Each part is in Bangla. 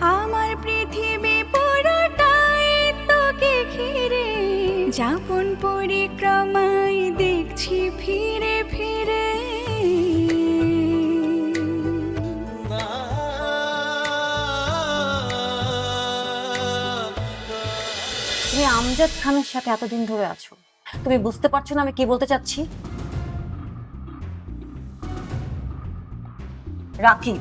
আমার পৃথিবী পুরোটাই তোকে ঘিরে। যাপন পরিক্রমায় দেখছি ফিরে ফিরে। তুমি আমজাদ খানের সাথে এতদিন ধরে আছো, তুমি বুঝতে পারছ না আমি কি বলতে চাচ্ছি? রাকিব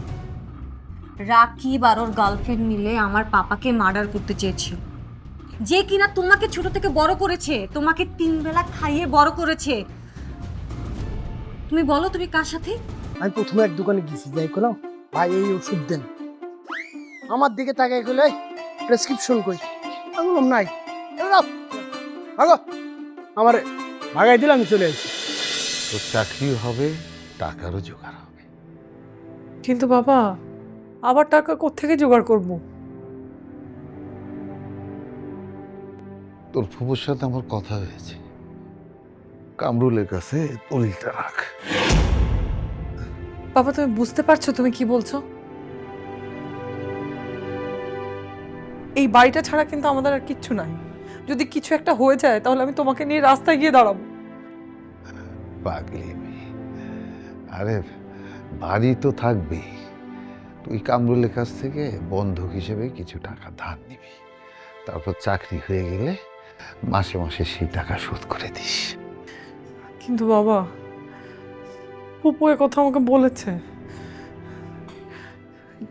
রাকিব আর ওর গার্লফ্রেন্ড মিলে আমার পাপাকে মার্ডার করতে চেয়েছিল। যে কিনা তোমাকে ছোট থেকে বড় করেছে তোমাকে তিন বেলা খাইয়ে বড় করেছে। তুমি বলো তুমি কার সাথে? আমি প্রথমে এক দোকানে গেছি যাই করলাম। ভাই এই ওষুধ দেন। আমার দিকে তাকাই গেলে প্রেসক্রিপশন কই? আমি বললাম নাই। ভাগো আমার ভাগাই দিলে আমি চলে আসি। তোর চাকরি হবে টাকারও জোগাড় হবে। কিন্তু বাবা আবার টাকা কোত্থেকে জোগাড় করব? তোর ফুপুর সাথে আমার কথা হয়েছে। কামরুলের কাছে দলিলটা রাখ। বাবা তুমি বুঝতে পারছ তুমি কি বলছো? এই বাড়িটা ছাড়া কিন্তু আমাদের আর কিচ্ছু নাই। যদি কিছু একটা হয়ে যায় তাহলে আমি তোমাকে নিয়ে রাস্তায় গিয়ে দাঁড়াবো। পাগলি। আরে বাড়ি তো থাকবেই। তুই কামরুলের কাছ থেকে বন্ধক হিসেবে কিছু টাকা ধার নিবি। তারপর চাকরি হয়ে গেলে মাসে মাসে সেই টাকা শোধ করে দিস। কিন্তু বাবা পুপু এ কথা আমাকে বলেছে।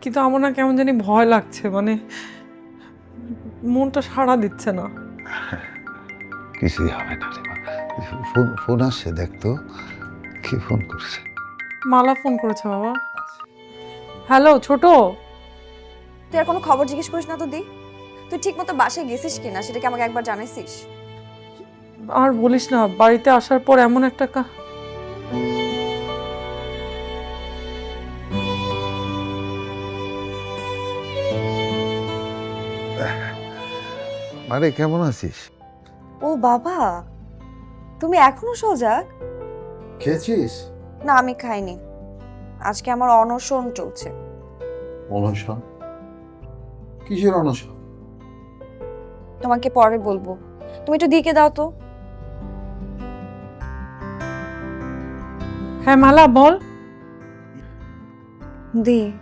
কিন্তু আমার না কেমন জানি ভয় লাগছে মানে মনটা সাড়া দিচ্ছে না। কিছুই হবে না রে মা। ফোন ফোন আসছে দেখ তো। কি ফোন করছে? মালা ফোন করেছে বাবা। হ্যালো ছোট। তুই আর কোনো খবর জিজ্ঞেস করিস না তো দি। তুই ঠিক মতো বাসায় গেছিস কিনা সেটা কি আমাকে একবার জানাইছিস? আর বলিস না বাড়িতে আসার পর এমন একটা কা- আরে কেমন আছিস? ও বাবা তুমি এখনও সজাগ? খেয়েছিস? না আমি খাইনি। আজকে আমার অনশন চলছে। অনশন? কিসের অনশন? তোমাকে পরে বলব। তুমি একটু দিকে দাও তো। হ্যাঁ মালা বল। দি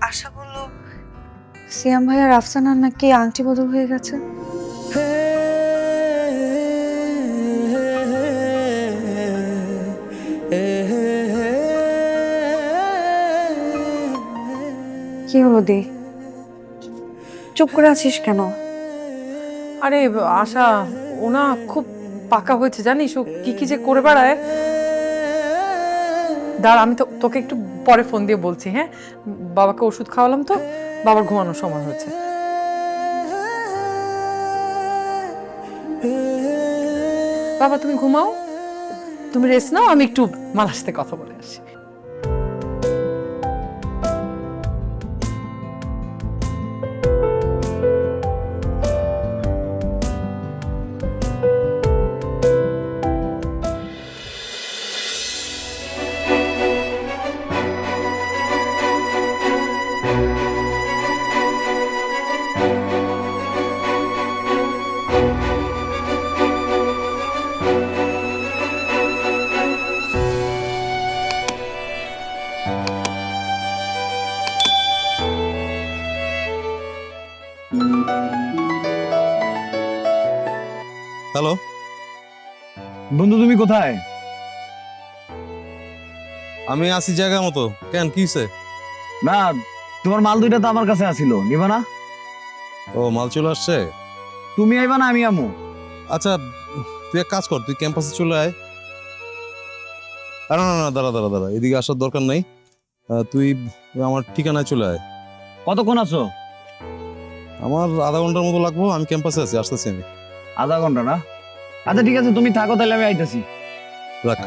আশা বলল সিয়াম ভাই আর আফসানার নাকি আংটি বদল হয়ে গেছে। কি হলো দি? চুপ করে আছিস কেন? আরে, আশা, ওনা খুব পাকা হয়েছে, জানিস? ও কি কি যে করে বেড়ায়। দাঁড়, আমি তো তোকে একটু পরে ফোন দিয়ে বলছি হ্যাঁ? বাবাকে ওষুধ খাওয়ালাম তো, বাবার ঘুমানোর সময় হয়েছে। বাবা, তুমি ঘুমাও। তুমি রেস্ট নাও, আমি একটু মালার সাথে কথা বলে আসি। কোথায়? আমি আসি জায়গা মতো। কেন কি হইছে? না তোমার মাল দুইটা তো আমার কাছে আসিল। নিবা না? ও মাল চলে আসছে? তুমি আইবা না আমি আমু। আচ্ছা তুই এক কাজ কর তুই ক্যাম্পাসে চলে আয়। আরে না না না দাঁড়া দাঁড়া দাঁড়া এদিকে আসার দরকার নাই। তুই আমার ঠিকানায় চলে আয়। কতক্ষণ আছো? আমার আধা ঘণ্টার মতো লাগবো আমি ক্যাম্পাসে আছি আসতেছি আমি। আধা ঘণ্টা না? আচ্ছা ঠিক আছে তুমি থাকো তাহলে আমি আইতেছি। রাখ।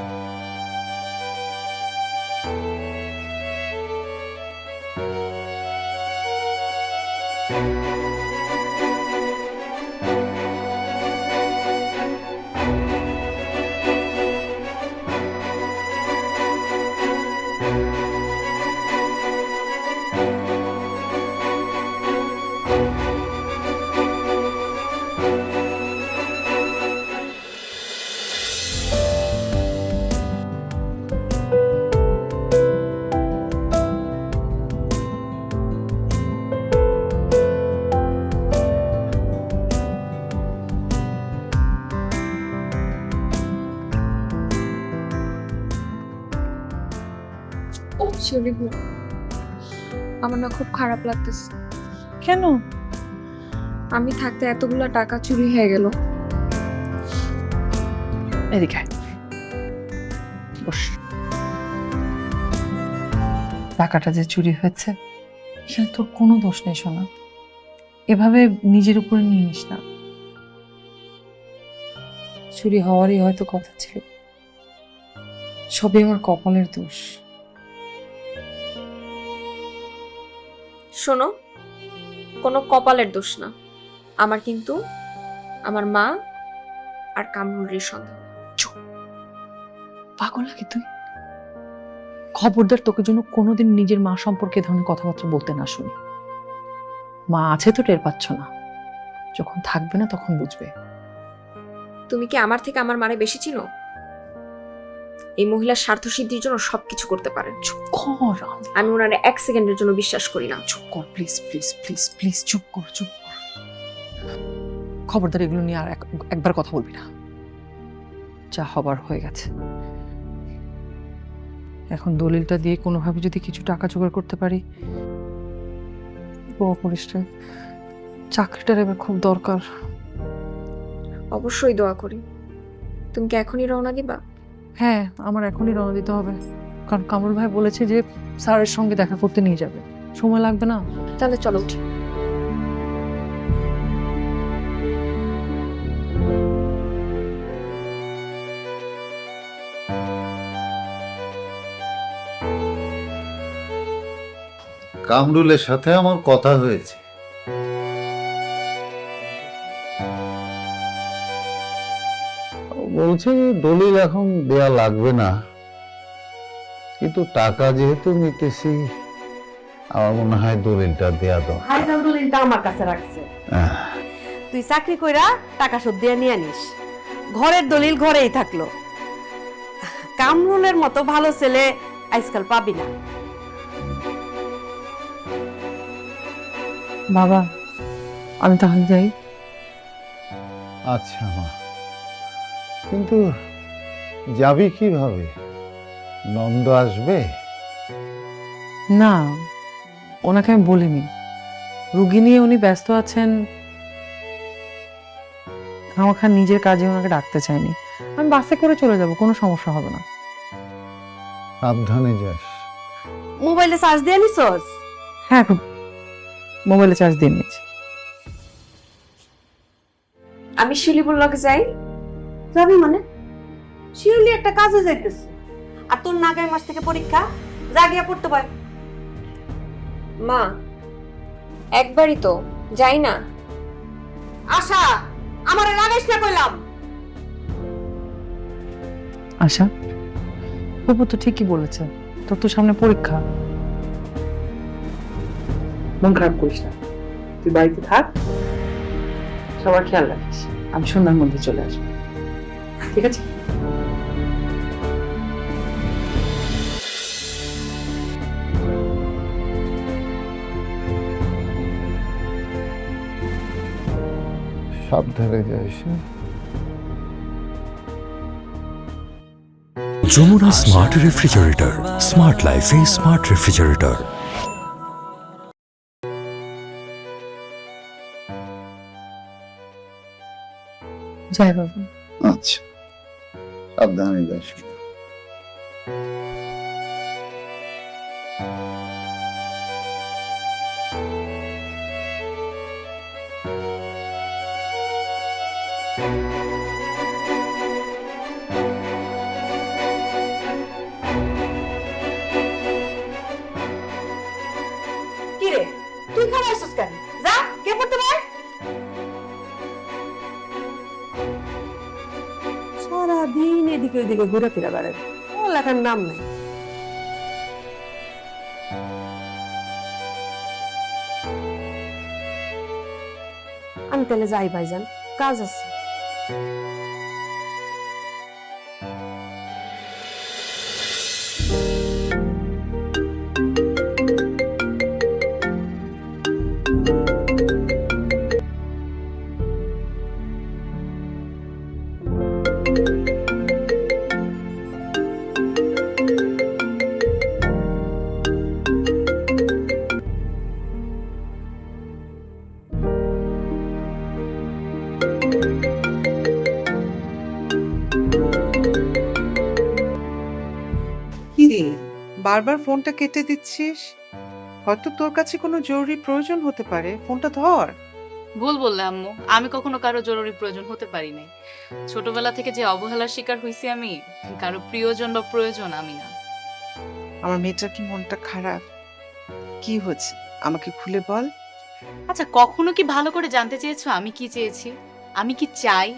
শরীফ আমার না খুব খারাপ লাগতেছে। কেন? আমি থাকতে এতগুলা টাকা চুরি হয়ে গেল। এদিকে বস। টাকাটা যে চুরি হয়েছে এখানে তোর কোনো দোষ নেই শোনা এভাবে নিজের উপরে নিয়ে নিস না। চুরি হওয়ারই হয়তো কথা ছিল। সবই আমার কপালের দোষ। শোনো কোনো কপালের দোষ না। আমার কিন্তু আমার মা আর কামরুলের সন্দেহ পাগল নাকি তুই? খবরদার তোকে জন্য কোনোদিন নিজের মা সম্পর্কে ধরনের কথাবার্তা বলতে না শুনি। মা আছে তো টের পাচ্ছ না। যখন থাকবে না তখন বুঝবে। তুমি কি আমার থেকে আমার মারে বেশি চিনো? এই মহিলার স্বার্থ সিদ্ধির জন্য সবকিছু করতে পারেন। চুপ কর। আমি ওনার এক সেকেন্ডের জন্য বিশ্বাস করি না। চুপ কর প্লিজ প্লিজ প্লিজ প্লিজ চুপ কর চুপ কর। খবরদার এগুলো নিয়ে আর এক- একবার কথা বলবি না। যা হবার হয়ে গেছে। এখন দলিলটা দিয়ে কোনোভাবে যদি কিছু টাকা জোগাড় করতে পারি বউ চাকরিটার এবার খুব দরকার। অবশ্যই দোয়া করি। তুমি কি এখনই রওনা দিবা? হ্যাঁ আমার এখনই রওনা দিতে হবে। কারণ কামরুল ভাই বলেছে যে স্যারের সঙ্গে দেখা করতে নিয়ে যাবে। সময় লাগবে না? তাহলে চলো উঠি। কামরুলের সাথে আমার কথা হয়েছে। বলছে দলিল এখন দেয়া লাগবে না। কিন্তু টাকা যেহেতু নিতেছি আমার মনে হয় দলিলটা দেয়া দরকার। হাইজাল দলিলটা আমার কাছে রাখছে। তুই চাকরি কইরা টাকা শোধ দিয়ে নিয়ে নিস ঘরের দলিল ঘরেই থাকল। কামরুলের মতো ভালো ছেলে আজকাল পাবি না। বাবা আমি তাহলে যাই। আচ্ছা মা। কিন্তু যাবি কীভাবে? নন্দ আসবে? না ওনাকে আমি বলিনি। রুগী নিয়ে উনি ব্যস্ত আছেন। খামাখা নিজের কাজে ওনাকে ডাকতে চাইনি আমি বাসে করে চলে যাব কোনো সমস্যা হবে না। সাবধানে যাস। মোবাইলে চার্জ দিয়ে নিছস? হ্যাঁ মোবাইলে চার্জ দিয়ে নিয়েছি। আমি শিলিপুর লগে যাই। যাবি মানে? শিউলি একটা কাজে যাইতেছে। আর তোর নাগাই মাস থেকে পরীক্ষা জাগিয়া পড়তে পার। মা একবারই তো যাই না। আশা আমার রাগেশ না কইলাম। আশা বাবু তো ঠিকই বলেছে তোর তো সামনে পরীক্ষা। মন খারাপ করিস না। তুই বাড়িতে থাক সবার খেয়াল রাখিস। আমি সন্ধ্যার মধ্যে চলে আসব। ঠিক আছে? সাবধানে হ্যাঁ? যমুনা স্মার্ট রেফ্রিজারেটর স্মার্ট লাইফে স্মার্ট রেফ্রিজারেটর যাই বাবু। আচ্ছা। সাবধানে যাস ওদিকে ঘুরে ফিরে বেড়াবে ও লেখার নাম নাই। আমি তাহলে যাই ভাইজান কাজ আছে। বারবার ফোনটা কেটে দিচ্ছিস? হয়তো তোর কাছে কোনো জরুরি প্রয়োজন হতে পারে। ফোনটা ধর। ভুল বললে আম্মু। আমি কখনো কারও জরুরি প্রয়োজন হতে পারি নাই। ছোটবেলা থেকে যে অবহেলার শিকার হয়েছি আমি কারও প্রিয়জন বা প্রয়োজন আমি না। আমার মেয়েটার কি মনটা খারাপ? কি হচ্ছে? আমাকে খুলে বল। আচ্ছা কখনো কি ভালো করে জানতে চেয়েছো আমি কি চেয়েছি? আমি কি চাই?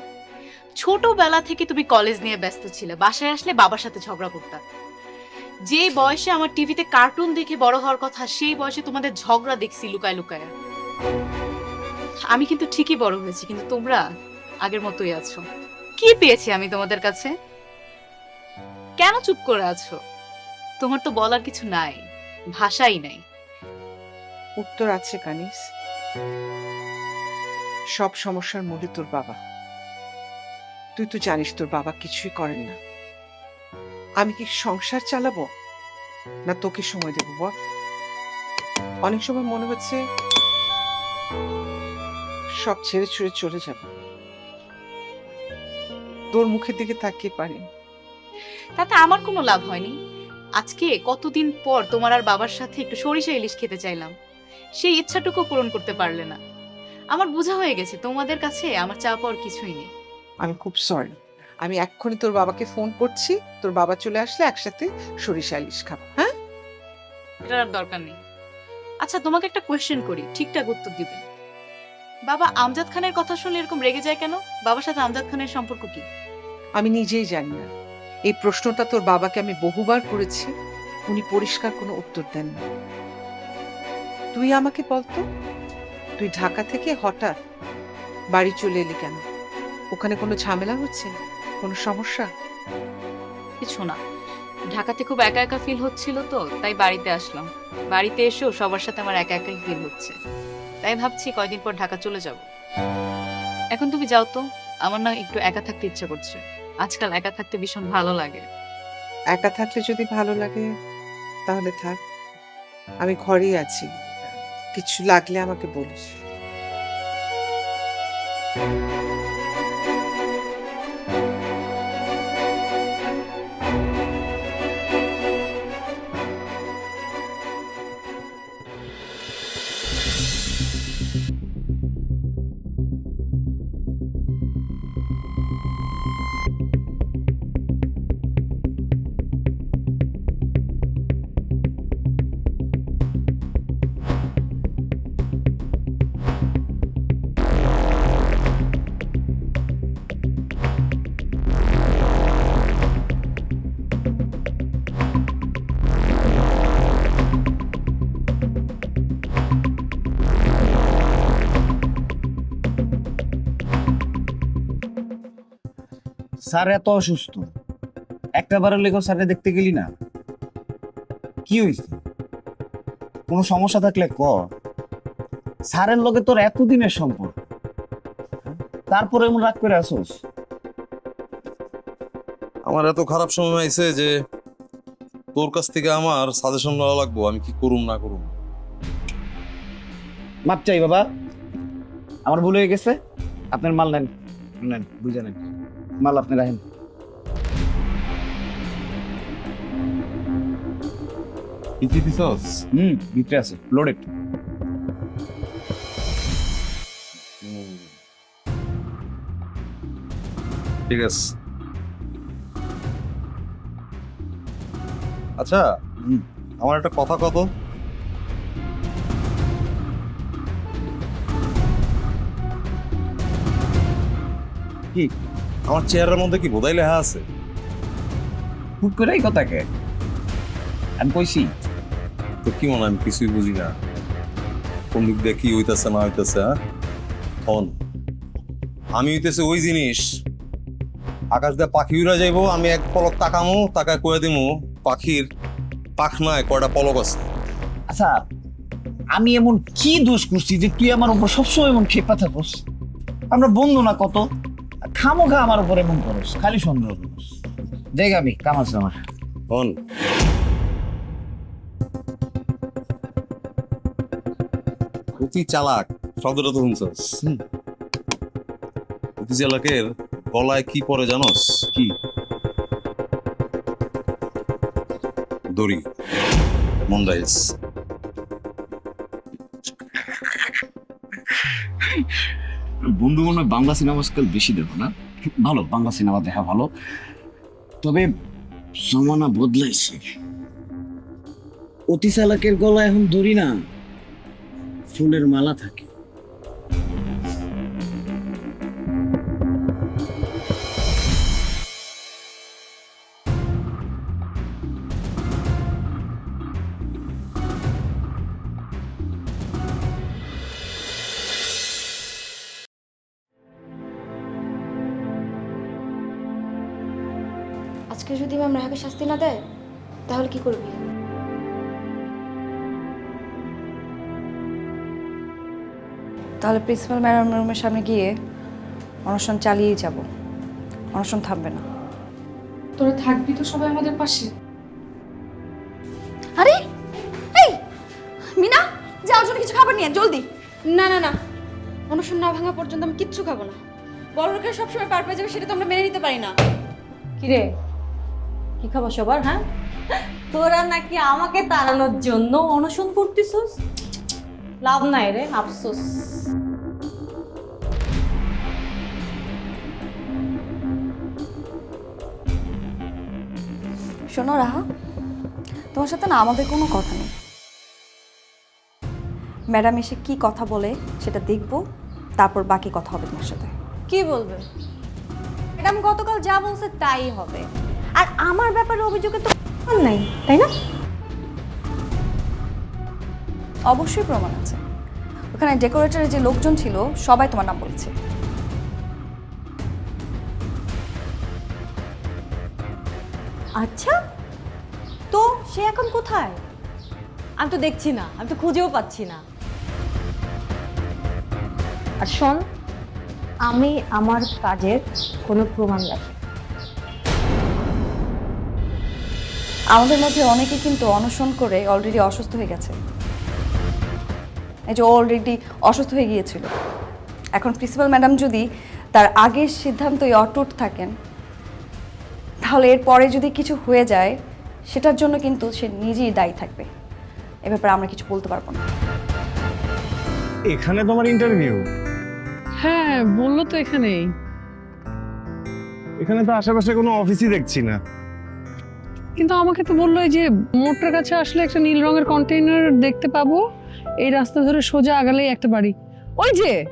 ছোটবেলা থেকে তুমি কলেজ নিয়ে ব্যস্ত ছিলে। বাসায় আসলে বাবার সাথে ঝগড়া করতাম। যে বয়সে আমার টিভিতে কার্টুন দেখে বড় হওয়ার কথা, সেই বয়সে তোমাদের ঝগড়া দেখছি লুকায় লুকায়। আমি কিন্তু ঠিকই বড় হয়েছি, কিন্তু তোমরা আগের মতোই আছো। কি পেয়েছি আমি তোমাদের কাছে? কেন চুপ করে আছো? তোমার তো বলার কিছু নাই, ভাষাই নাই। উত্তর আছে, কানিস। সব সমস্যার মূলে তোর বাবা। তুই তো জানিস তোর বাবা কিছুই করেন না। আমি কি সংসার চালাবো? না তোকে সময় দেবো বল। অনেক সময় মনে হচ্ছে সব ছেড়ে ছুড়ে চলে যাব। তোর মুখের দিকে তাকিয়ে পারি তাতে আমার কোনো লাভ হয়নি। আজকে কতদিন পর তোমার আর বাবার সাথে একটু সরিষা ইলিশ খেতে চাইলাম। সেই ইচ্ছাটুকু পূরণ করতে পারলে না। আমার বোঝা হয়ে গেছে তোমাদের কাছে আমার চাওয়া পাওয়ার কিছুই নেই। আমি খুব সরি আমি এক্ষুনি তোর বাবাকে ফোন করছি। তোর বাবা চলে আসলে একসাথে সরিষা ইলিশ খাব হ্যাঁ? এটার আর দরকার নেই। আচ্ছা তোমাকে একটা কোয়েশ্চেন করি ঠিকঠাক উত্তর দিবে। বাবা আমজাদ খানের কথা শুনলে এরকম রেগে যায় কেন? বাবার সাথে আমজাদ খানের সম্পর্ক কি? আমি নিজেই জানি না। এই প্রশ্নটা তোর বাবাকে আমি বহুবার করেছি। উনি পরিষ্কার কোনো উত্তর দেন না। তুই আমাকে বলতো তুই ঢাকা থেকে হঠাৎ বাড়ি চলে এলি কেন? ওখানে কোনো ঝামেলা হচ্ছে? কোনো সমস্যা? কিছু না। ঢাকাতে খুব একা একা ফিল হচ্ছিল তো তাই বাড়িতে আসলাম। বাড়িতে এসেও সবার সাথে আমার একা একাই ফিল হচ্ছে। তাই ভাবছি কয়দিন পর ঢাকা চলে যাব। এখন তুমি যাও তো। আমার না একটু একা থাকতে ইচ্ছা করছে। আজকাল একা থাকতে ভীষণ ভালো লাগে। একা থাকলে যদি ভালো লাগে তাহলে থাক। আমি ঘরেই আছি। কিছু লাগলে আমাকে বলিস। স্যার এত অসুস্থ। একটা বারের লেগেও স্যারে দেখতে গেলি না। কি হয়েছে? কোনো সমস্যা থাকলে ক? স্যারের লগে তোর এতদিনের সম্পর্ক। তারপরে এমন রাগ করে আসোস। আমার এত খারাপ সময় আইছে যে তোর কাছ থেকে আমার সাজেশন নেওয়া লাগবো। আমি কি করুম না করুম? মাপ চাই বাবা। আমার ভুল হয়ে গেছে। আপনার মাল নেন। নেন বুঝে নেন। মাল আপনি রাখেন। ইতি দিছস হুম ভিতরে আছে লোডেড ঠিক আছে। আচ্ছা আমার একটা কথা কত কি? আমার চেহারার মধ্যে কি বোধাই লেখা আছে? হুট করে এই কথা কে আমি কইছি। তো কি মনে আমি কিছুই বুঝি না। কোন দিক দিয়ে কি হইতেছে না হইতেছে হ্যাঁ? হন। আমি হইতেছে ওই জিনিস আকাশ দিয়ে পাখি উড়া যাইবো আমি এক পলক তাকামো তাকায় কয়ে দিমু পাখির পাখনায় কয়টা পলক আছে। আচ্ছা আমি এমন কি দোষ করছি যে তুই আমার উপর সবসময় এমন খেপা থাকস? আমরা বন্ধু না কত? খামো খা আমার উপর এমন করস খালি সন্দেহ করস। দেখ আমি কাম আছে আমার। হন অতি চালাক শব্দটা তো শুনছস? অতি চালাকের গলায় কি পরে জানোস? কি? দড়ি। মন্দাইস বন্ধু মনে হয় বাংলা সিনেমা আজকাল বেশি দেখো না? ভালো, বাংলা সিনেমা দেখা ভালো। তবে জমানা বদলাইছে। অতি চালাকের গলা এখন ধরি না। ফুলের মালা থাকে। আজকে যদি ম্যাম রাহাকে শাস্তি না দেয় তাহলে কি করবি? তাহলে প্রিন্সিপাল ম্যাডাম রুমের সামনে গিয়ে অনশন চালিয়েই যাব। অনশন থামবে না। তোরা থাকবি তো সবাই আমাদের পাশে। আরে এই মিনা যাওয়ার জন্য কিছু খাবার নিয়ে জলদি। না না না অনশন না ভাঙা পর্যন্ত আমি কিচ্ছু খাব না। বড় লোকের সবসময় পার পেয়ে যাবে সেটা তো আমরা মেনে নিতে পারি না। কিরে? কি খাবার সবার হ্যাঁ? তোরা নাকি আমাকে তাড়ানোর জন্য অনশন করতেছস? লাভ নাই রে আফসোস। শোনো রাহা তোমার সাথে না আমাদের কোনো কথা নেই। ম্যাডাম এসে কি কথা বলে সেটা দেখব তারপর বাকি কথা হবে তোমার সাথে। কি বলবে? ম্যাডাম গতকাল যা বলছে তাই হবে। আর আমার ব্যাপারে অভিযোগে তো প্রমাণ নাই তাই না? অবশ্যই প্রমাণ আছে। ওখানে ডেকোরেটরের যে লোকজন ছিল সবাই তোমার নাম বলেছে। আচ্ছা তো সে এখন কোথায়? আমি তো দেখছি না আমি তো খুঁজেও পাচ্ছি না। আর শোন আমি আমার কাজের কোনো প্রমাণ রাখি আমাদের মধ্যে অনেকে কিন্তু অনশন করে অলরেডি অসুস্থ হয়ে গেছে। এই যে অলরেডি অসুস্থ হয়ে গিয়েছিল। এখন প্রিন্সিপাল ম্যাডাম যদি তার আগের সিদ্ধান্তই অটুট থাকেন তাহলে এরপরে যদি কিছু হয়ে যায় সেটার জন্য কিন্তু সে নিজেই দায়ী থাকবে। এ ব্যাপারে আমরা কিছু বলতে পারব না। এখানে তোমার ইন্টারভিউ হ্যাঁ বলল তো এখানেই। এখানে তো আশেপাশে কোনো অফিসই দেখছি না। কিন্তু আমাকে তো বলল যে মোটটার কাছে আসলে একটা নীল রঙের কন্টেইনার দেখতে পাবো। এই রাস্তা ধরে সোজা আগালেই একটা বাড়ি। ওই যে!